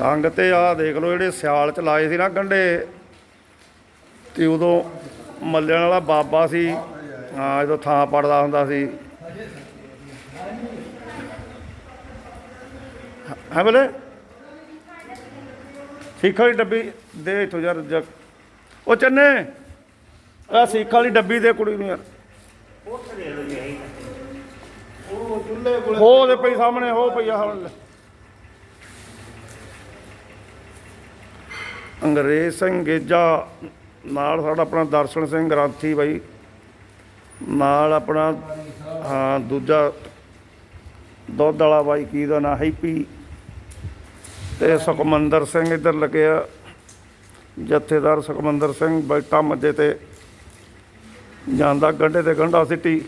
ਸੰਗ ਤੇ ਆ ਦੇਖ ਲਓ ਜਿਹੜੇ ਸਿਆਲ ਚ ਲਾਏ ਸੀ ਨਾ ਗੰਡੇ ਤੇ ਉਦੋਂ ਮੱਲਿਆਂ ਵਾਲਾ ਬਾਬਾ ਸੀ। ਹਾਂ ਜਦੋਂ ਥਾਂ ਪੜਦਾ ਹੁੰਦਾ ਸੀ। ਹਾਂ ਬਲੇ? ਸਿੱਖ ਵਾਲੀ ਡੱਬੀ ਦੇ ਇੱਥੋਂ ਯਾਰ ਜਗ। ਉਹ ਚੰਨੇ ਆ ਸਿੱਖ ਵਾਲੀ ਡੱਬੀ ਦੇ ਕੁੜੀ ਨੂੰ ਯਾਰ। ਉਹ ਚੁੱਲ੍ਹੇ ਕੋਲੇ ਹੋ ਦੇ ਪਈ ਸਾਹਮਣੇ ਹੋ ਪਈ ਆ ਹੁਣ ਅੰਗਰੇਜ਼ ਸਿੰਘ ਗੇਜਾ, ਨਾਲ ਸਾਡਾ ਆਪਣਾ ਦਰਸ਼ਨ ਸਿੰਘ ਗ੍ਰੰਥੀ ਬਾਈ, ਨਾਲ ਆਪਣਾ, ਹਾਂ, ਦੂਜਾ ਦੁੱਧ ਵਾਲਾ ਬਾਈ ਕੀ ਦਾ ਨਾਂ, ਹੈਪੀ ਤੇ ਸੁਖਮੰਦਰ ਸਿੰਘ ਇੱਧਰ ਲੱਗਿਆ ਜਥੇਦਾਰ ਸੁਖਮੰਦਰ ਸਿੰਘ ਬੈਠਾ ਮੱਜੇ ਤੇ ਜਾਂਦਾ ਗੰਢੇ ਤੇ ਗੰਢਾ ਸਿੱਟੀ।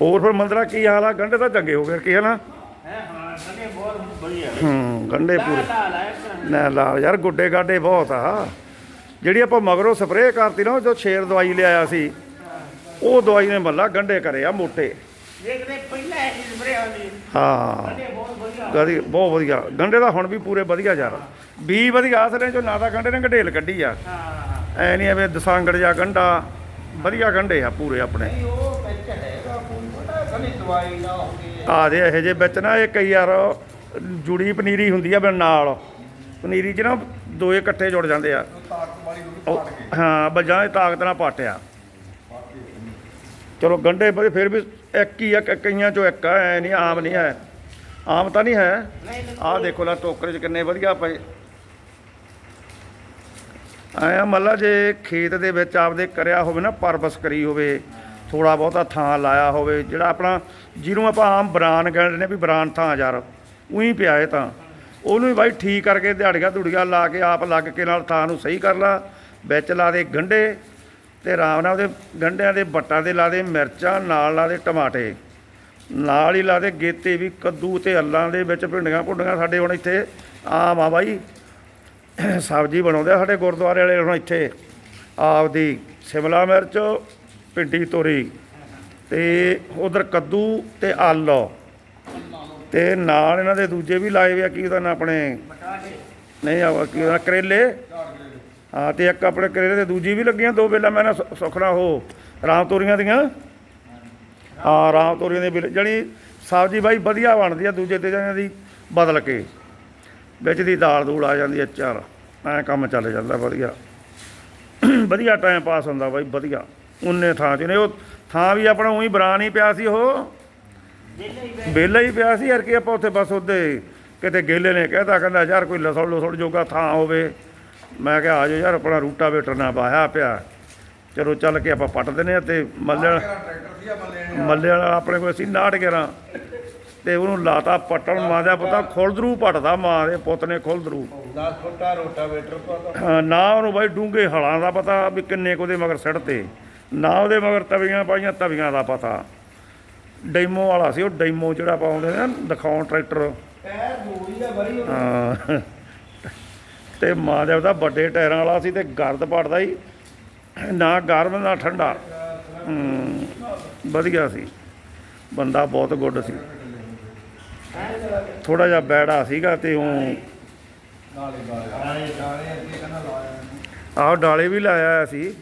ਹੋਰ ਫਿਰ ਮੰਦਰਾ ਕੀ ਹਾਲ ਆ? ਗੰਢੇ ਤਾਂ ਚੰਗੇ ਹੋ ਗਏ, ਕੀ ਹੈ ਨਾ ਵਧੀਆ ਹੂੰ ਗੰਢੇ ਪੂਰੇ। ਨਾ ਲਾ ਯਾਰ ਗੁੱਡੇ ਗਾਡੇ ਬਹੁਤ ਆ। ਜਿਹੜੀ ਆਪਾਂ ਮਗਰੋਂ ਸਪਰੇਅ ਕਰਤੀ ਨਾ ਜੋ ਸ਼ੇਰ ਦਵਾਈ ਲਿਆਇਆ ਸੀ ਉਹ ਦਵਾਈ ਨੇ ਮੱਲਾ ਗੰਢੇ ਕਰੇ ਆ ਮੋਟੇ। ਹਾਂ। ਬਹੁਤ ਵਧੀਆ। ਗਦੀ ਬਹੁਤ ਵਧੀਆ। ਗੰਢੇ ਦਾ ਹੁਣ ਵੀ ਪੂਰੇ ਵਧੀਆ ਯਾਰ। ਬੀ ਵਧੀਆ ਅਸਲੇ ਜੋ ਨਾ ਤਾਂ ਗੰਢੇ ਨੇ ਗਢੇਲ ਕੱਢੀ ਆ। ਐ ਨਹੀਂ ਐਵੇਂ ਦਸਾਂਗੜ ਜਾਂ ਗੰਢਾ। ਵਧੀਆ ਗੰਢੇ ਆ ਪੂਰੇ ਆਪਣੇ। ਆ ਦੇ ਇਹੋ ਜਿਹੇ ਵਿੱਚ ਨਾ ਇਹ ਕਈ ਯਾਰ ਜੁੜੀ ਪਨੀਰੀ ਹੁੰਦੀ ਆ ਬਣ ਨਾਲ। ਪਨੀਰੀ 'ਚ ਨਾ ਦੋਏ ਇਕੱਠੇ ਜੁੜ ਜਾਂਦੇ ਆ। ਉਹ- ਹਾਂ ਬੱਜਾਂ ਦੀ ਤਾਕਤ ਨਾਲ ਪਾਟਿਆ। ਚਲੋ ਗੰਡੇ ਬੜੇ ਫਿਰ ਵੀ ਇੱਕ ਹੀ ਆ ਕ- ਕਈਆਂ ਚੋਂ ਇੱਕ ਆ, ਐ ਨਹੀਂ, ਆਮ ਨਹੀਂ ਹੈ। ਆਮ ਤਾਂ ਨਹੀਂ ਹੈ। ਆਹ ਦੇਖੋ ਲੈ ਟੋਕਰੇ 'ਚ ਕਿੰਨੇ ਵਧੀਆ ਪਏ। ਆਇਆ ਮੱਲਾ, ਜੇ ਖੇਤ ਦੇ ਵਿੱਚ ਆਪਦੇ ਕਰਿਆ ਹੋਵੇ ਨਾ ਪਰਬਸ ਕਰੀ ਹੋਵੇ ਥੋੜਾ ਬਹੁਤਾ ਥਾਂ ਲਾਇਆ ਹੋਵੇ, ਜਿਹੜਾ ਆਪਣਾ, ਜਿਹਨੂੰ ਆਪਾਂ ਆਮ ਬਰਾਨ ਕਹਿੰਦੇ ਨੇ ਵੀ ਬਰਾਨ ਥਾਂ ਯਾਰ। ਉਹੀ ਪਿਆ ਹੈ ਤਾਂ। ਉਹਨੂੰ ਵੀ ਬਾਈ ਠੀਕ ਕਰਕੇ ਦਿਹਾੜੀਆਂ ਧੁੜੀਆਂ ਲਾ ਕੇ ਆਪ ਲੱਗ ਕੇ ਨਾਲ ਥਾਂ ਨੂੰ ਸਹੀ ਕਰ ਲਾ। ਵਿੱਚ ਲਾ ਦੇ ਗੰਢੇ ਤੇ ਆਰਾਮ ਨਾਲ ਉਹਦੇ ਗੰਢਿਆਂ ਦੇ ਬੱਟਾਂ ਦੇ ਲਾ ਦੇ ਮਿਰਚਾਂ, ਨਾਲ ਲਾ ਦੇ ਟਮਾਟੇ। ਨਾਲ ਹੀ ਲਾ ਦੇ ਗੇਤੇ ਵੀ ਕੱਦੂ ਤੇ ਅੱਲਾਂ ਦੇ ਵਿੱਚ ਭਿੰਡੀਆਂ ਭੁੰਡੀਆਂ ਸਾਡੇ ਹੁਣ ਇੱਥੇ ਆਮ ਆ ਬਾਈ। ਸਬਜ਼ੀ ਬਣਾਉਂਦੇ ਆ ਸਾਡੇ ਗੁਰਦੁਆਰੇ ਵਾਲੇ ਹੁਣ ਇੱਥੇ। ਆਪਦੀ ਸ਼ਿਮਲਾ ਮਿਰਚ, ਭਿੰਡੀ ਤੋਰੀ ਤੇ ਉਧਰ ਕੱਦੂ ਤੇ ਆਲੂ। ਤੇ ਨਾਲ ਇਹਨਾਂ ਦੇ ਦੂਜੇ ਵੀ ਲਾਏ ਹੋਏ ਆ, ਕੀ ਉਹਦਾ ਨਾਂ ਆਪਣੇ? ਨਹੀਂ ਆ ਕੀ ਉਹਦਾ ਕਰੇਲੇ? ਹਾਂ, ਤੇ ਇੱਕ ਆਪਣੇ ਕਰੇਲੇ ਤੇ ਦੂਜੀ ਵੀ ਲੱਗੀਆਂ, ਦੋ ਵੇਲਾ ਮੈਂ ਨਾ ਸੁ- ਸੁਖਣਾ ਉਹ, ਰਾਮ ਤੋਰੀਆਂ ਦੀਆਂ। ਹਾਂ, ਰਾਮ ਤੋਰੀਆਂ ਦੇ ਬਿਲ, ਜਣੀ ਸਬਜ਼ੀ ਬਾਈ ਵਧੀਆ ਬਣਦੀ ਆ, ਦੂਜੇ ਤੇ ਜਣਿਆਂ ਦੀ ਬਦਲ ਕੇ। ਵਿੱਚ ਦੀ ਦਾਲ ਦੂਲ ਆ ਜਾਂਦੀ ਆ, ਚਾਰ। ਐ ਕੰਮ ਚੱਲ ਜਾਂਦਾ, ਵਧੀਆ। ਵਧੀਆ ਟਾਈਮ ਪਾਸ ਹੁੰਦਾ ਬਾਈ, ਵਧੀਆ। ਉਨੇ ਥਾਂ 'ਚ ਨੇ, ਉਹ ਥਾਂ ਵੀ ਆਪਣਾ ਉਹੀ ਬਰਾ ਨਹੀਂ ਪਿਆ ਸੀ ਉਹ। ਵਿਹਲਾ ਹੀ ਪਿਆ ਸੀ ਯਾਰ ਕਿ ਆਪਾਂ ਉੱਥੇ ਬਸ ਉਹਦੇ ਕਿਤੇ ਗੇਲੇ ਨੇ ਕਹਿਤਾ ਕਹਿੰਦਾ ਯਾਰ ਕੋਈ ਲਸਣ ਲਸਣ ਜੋਗਾ ਥਾਂ ਹੋਵੇ। ਮੈਂ ਕਿਹਾ ਆਜੋ ਯਾਰ ਆਪਣਾ ਰੂਟਾ ਵੇਟਰ ਨਾ ਬਾਇਆ ਪਿਆ। ਚਲੋ ਚੱਲ ਕੇ ਆਪਾਂ ਪੱਟ ਦਿੰਦੇ ਆ ਤੇ ਮੱਲੇ ਵਾਲਾ ਮੱਲੇ ਵਾਲਾ ਆਪਣੇ ਕੋਲ ਸੀ 69 ਤੇ ਉਹਨੂੰ ਲਾਤਾ ਪੱਟਣ ਮਾਂ ਦਾ ਪੁੱਤਾ ਖੁਲਦਰੂ ਪੱਟਦਾ ਮਾਂ ਦੇ ਪੁੱਤ ਨੇ ਖੁਲਦਰੂ। 10 ਫੁੱਟਾ ਰੋਟਾਵੇਟਰ ਨਾ ਉਹਨੂੰ ਬਾਈ ਡੂੰਘੇ ਹਲਾਂ ਦਾ ਪਤਾ ਵੀ ਕਿੰਨੇ ਕੁ ਉਹਦੇ ਮਗਰ ਸਿੱਟ ਤੇ। ਨਾ ਉਹਦੇ ਮਗਰ ਤਵੀਆਂ ਪਾਈਆਂ ਤਵੀਆਂ ਦਾ ਪਤਾ। ਡੈਮੋ ਵਾਲਾ ਸੀ ਉਹ ਡੈਮੋ ਜਿਹੜਾ ਪਾਉਂਦੇ ਨੇ ਨਾ ਦਿਖਾਉਣ ਟਰੈਕਟਰ। ਪੈਰ ਗੋਲੀ ਦਾ ਬੜੀ ਹਾਂ। ਤੇ ਮਾਂ ਦੇ ਉਹਦਾ ਵੱਡੇ ਟਾਇਰਾਂ ਵਾਲਾ ਸੀ ਤੇ ਗਰਦ ਪੜਦਾ ਹੀ ਨਾ ਗਰਮ ਨਾ ਠੰਡਾ। ਵਧੀਆ ਸੀ। ਬੰਦਾ ਬਹੁਤ ਗੁੱਡ ਸੀ। ਥੋੜਾ ਜਿਹਾ ਬੈੜਾ ਸੀਗਾ ਤੇ ਉਹ ਆਹ ਡਾਲੇ ਵੀ ਲਾਇਆ ਸੀ।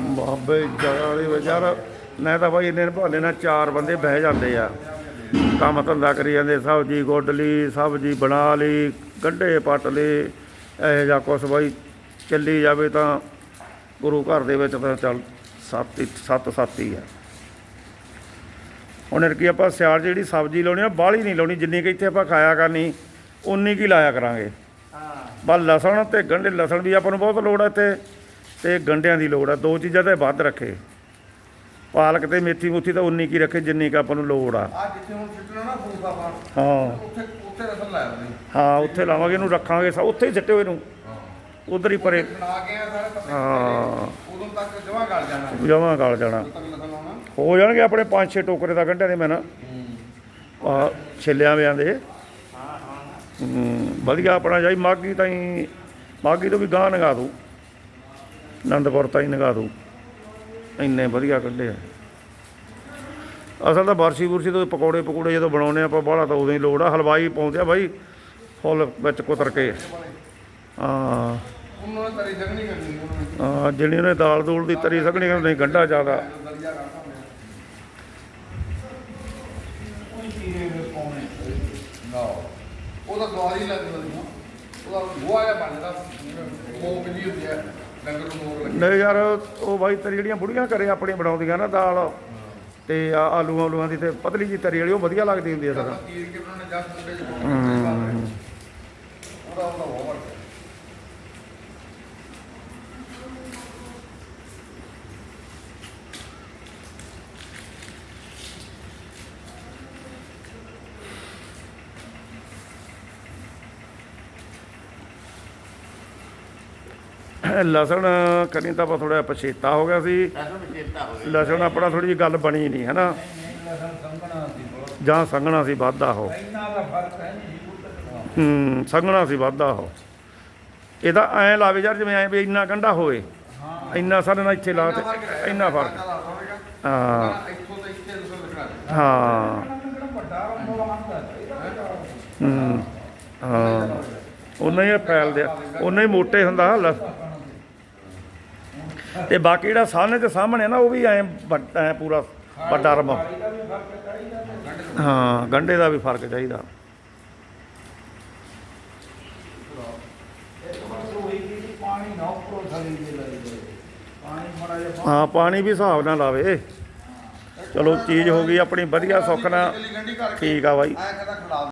ਬਾਬੇ, ਜਗ੍ਹਾ ਵਾਲੀ ਵਿਚਾਰ ਮੈਂ ਤਾਂ ਬਾਈ ਇੰਨੇ ਭਾਲੇ ਨਾਲ ਚਾਰ ਬੰਦੇ ਬਹਿ ਜਾਂਦੇ ਆ। ਕੰਮ ਧੰਦਾ ਕਰੀ ਜਾਂਦੇ, ਸਬਜ਼ੀ ਗੁੱਡ ਲਈ, ਸਬਜ਼ੀ ਬਣਾ ਲਈ, ਗੰਢੇ ਪੱਟ ਲਈ ਇਹੋ ਜਿਹਾ ਕੁਛ ਬਾਈ ਚੱਲੀ ਜਾਵੇ ਤਾਂ ਗੁਰੂ ਘਰ ਦੇ ਵਿੱਚ ਤਾਂ ਚੱਲ ਸੱਤ ਹੀ- ਸੱਤ ਸੱਤ ਹੀ ਆ। ਹੁਣ ਕੀ ਆਪਾਂ ਸਿਆਲ 'ਚ ਜਿਹੜੀ ਸਬਜ਼ੀ ਲਾਉਣੀ ਆ, ਬਾਹਲੀ ਨਹੀਂ ਲਾਉਣੀ, ਜਿੰਨੀ ਕਿ ਇੱਥੇ ਆਪਾਂ ਖਾਇਆ ਕਰਨੀ, ਉਨੀ ਕੀ ਲਾਇਆ ਕਰਾਂਗੇ। ਬਸ ਲਸਣ ਤੇ ਗੰਢੇ ਲਸਣ ਦੀ ਆਪਾਂ ਨੂੰ ਬਹੁਤ ਲੋੜ ਹੈ ਇੱਥੇ ਤੇ ਗੰਢਿਆਂ ਦੀ ਲੋੜ ਆ। ਦੋ ਚੀਜ਼ਾਂ ਤੇ ਵੱਧ ਰੱਖੇ। ਪਾਲਕ ਤੇ ਮੇਥੀ ਮੁੱਥੀ ਤਾਂ ਉਨੀ ਕੀ ਰੱਖੇ ਜਿੰਨੀ ਕੁ ਆਪਾਂ ਨੂੰ ਲੋੜ ਆ। ਆ ਜਿੱਥੇ ਹੁਣ ਸਿੱਟਣਾ ਨਾ ਫੂਕ ਆਪਾਂ ਹਾਂ। ਉੱਥੇ ਉੱਥੇ ਰਸਲ ਲਾਇਆ ਉਹਨੇ ਹਾਂ ਉੱਥੇ ਲਾਵਾਂਗੇ ਇਹਨੂੰ ਰੱਖਾਂਗੇ ਸਾ ਉੱਥੇ ਹੀ ਸਿੱਟੇ ਹੋਏ ਨੂੰ ਉਧਰ ਹੀ ਪਰੇ। ਬਣਾ ਕੇ ਆ ਸਾਰੇ ਪੱਤੇ। ਹਾਂ। ਉਦੋਂ ਤੱਕ ਜਮਾ ਗਲ ਜਾਣਾ। ਜਮਾਂ ਗਲ ਹੋ ਜਾਣਗੇ ਆਪਣੇ 5-6 ਟੋਕਰੇ ਦਾ ਗੰਢਿਆਂ ਦੇ ਮੈਂ ਨਾ। ਆ ਛਿੱਲਿਆਂ ਵਿਆਂ ਦੇ। ਹੂੰ, ਵਧੀਆ ਆਪਣਾ ਜਾਈ ਮਾਗੀ ਤਾਈ ਮਾਗੀ ਤੋਂ ਵੀ ਗਾਂ ਨਗਾ ਦੂ ਆਨੰਦਪੁਰ ਤਾਈ ਨਗਾ ਦੂ ਇੰਨੇ ਵਧੀਆ ਕੱਢੇ ਆ। ਅਸਲ ਤਾਂ ਬਰਸੀ ਬੁਰਸੀ ਤੋਂ ਪਕੌੜੇ ਪਕੌੜੇ ਜਦੋਂ ਬਣਾਉਨੇ ਆਪਾਂ ਬਾਹਲਾ ਤਾਂ ਉਦੋਂ ਹੀ ਲੋੜ ਆ। ਹਲਵਾਈ ਪਾਉਂਦੇ ਆ ਬਾਈ ਫੁੱਲ ਵਿੱਚ ਕੁਤਰ ਕੇ। ਹਾਂ। ਹਾਂ, ਜਿਹੜੀ ਉਹਨੇ ਦਾਲ ਦੂਲ ਦੀ ਤਰੀ ਸਕਣੀ ਨਹੀਂ ਗੰਢਾ ਜ਼ਿਆਦਾ। ਦਰਿਆ ਉਹਦਾ ਦਵਾਰੀ ਲੱਗਦਾ ਨਹੀਂ ਨਾ। ਉਹਦਾ ਗੋਆ ਜਿਹਾ ਬਣ ਜਾਂਦਾ ਮੋਕ ਜੀ ਹੁੰਦੀ ਹੈ ਡੰਗਰ ਨੂੰ ਮੋਕ ਲੱਗੀ। ਨਹੀਂ ਯਾਰ ਉਹ ਬਾਈ ਤਰੀ ਜਿਹੜੀਆਂ ਬੁੜੀਆਂ ਘਰੇ ਆਪਣੀਆਂ ਬਣਾਉਂਦੀਆਂ ਨਾ ਦਾਲ ਤੇ ਆ ਆਲੂਆਂ ਆਲੂਆਂ ਦੀ ਤੇ ਪਤਲੀ ਜੀ ਤਰੀ ਵਾਲੀ ਉਹ ਵਧੀਆ ਲੱਗਦੀ ਹੁੰਦੀ ਆ ਸਰ। ਤੀਰ ਕੇ ਉਹਨਾਂ ਨੇ ਜਸ ਮੁੰਡੇ ਚ ਲਸਣ ਕਰੀ ਤਾਂ ਆਪਾਂ ਥੋੜਾ ਪਛੇਤਾ ਹੋ ਗਿਆ ਸੀ। ਲਸਣ ਆਪਣਾ ਥੋੜੀ ਜਿਹੀ ਗੱਲ ਬਣੀ ਨਹੀਂ ਹੈ ਨਾ? ਲਸਣ ਸੰਗਣਾ ਸੀ ਜਾਂ ਵਾਧਾ ਹੈ ਹੂੰ ਸੰਘਣਾ ਸੀ ਵਾਧਾ ਉਹ। ਇਹਦਾ ਐ ਲਾਵੇ ਯਾਰ ਜਿਵੇਂ ਐ ਵੀ ਇੰਨਾ ਗੰਢਾ ਹੋਵੇ। ਹਾਂ ਇੰਨਾ ਸਾਡੇ ਨਾਲ ਇੱਥੇ ਲਾ ਤੇ ਇੰਨਾ ਫ਼ਰਕ। ਹਾਂ। ਲਸਣ ਹਾਂ। ਹੂੰ। ਹਾਂ ਉਹਨਾਂ ਹੀ ਫੈਲਦੇ ਉਹਨਾਂ ਹੀ ਮੋਟੇ ਹੁੰਦਾ ਲ- ਤੇ ਬਾਕੀ ਜਿਹੜਾ ਸਾਹਮਣੇ ਤੇ ਸਾਹਮਣੇ ਨਾ, ਉਹ ਵੀ ਐ ਐ ਪੂਰਾ ਵੱਡਾ ਰਮ। ਹਾਂ, ਗੰਢੇ ਦਾ ਵੀ ਫ਼ਰਕ ਚਾਹੀਦਾ। ਹਾਂ, ਪਾਣੀ ਵੀ ਹਿਸਾਬ ਨਾਲ ਲਾਵੇ। ਚਲੋ, ਚੀਜ਼ ਹੋ ਗਈ ਆਪਣੀ, ਵਧੀਆ, ਸੁੱਖ ਨਾਲ। ਠੀਕ ਆ ਬਾਈ।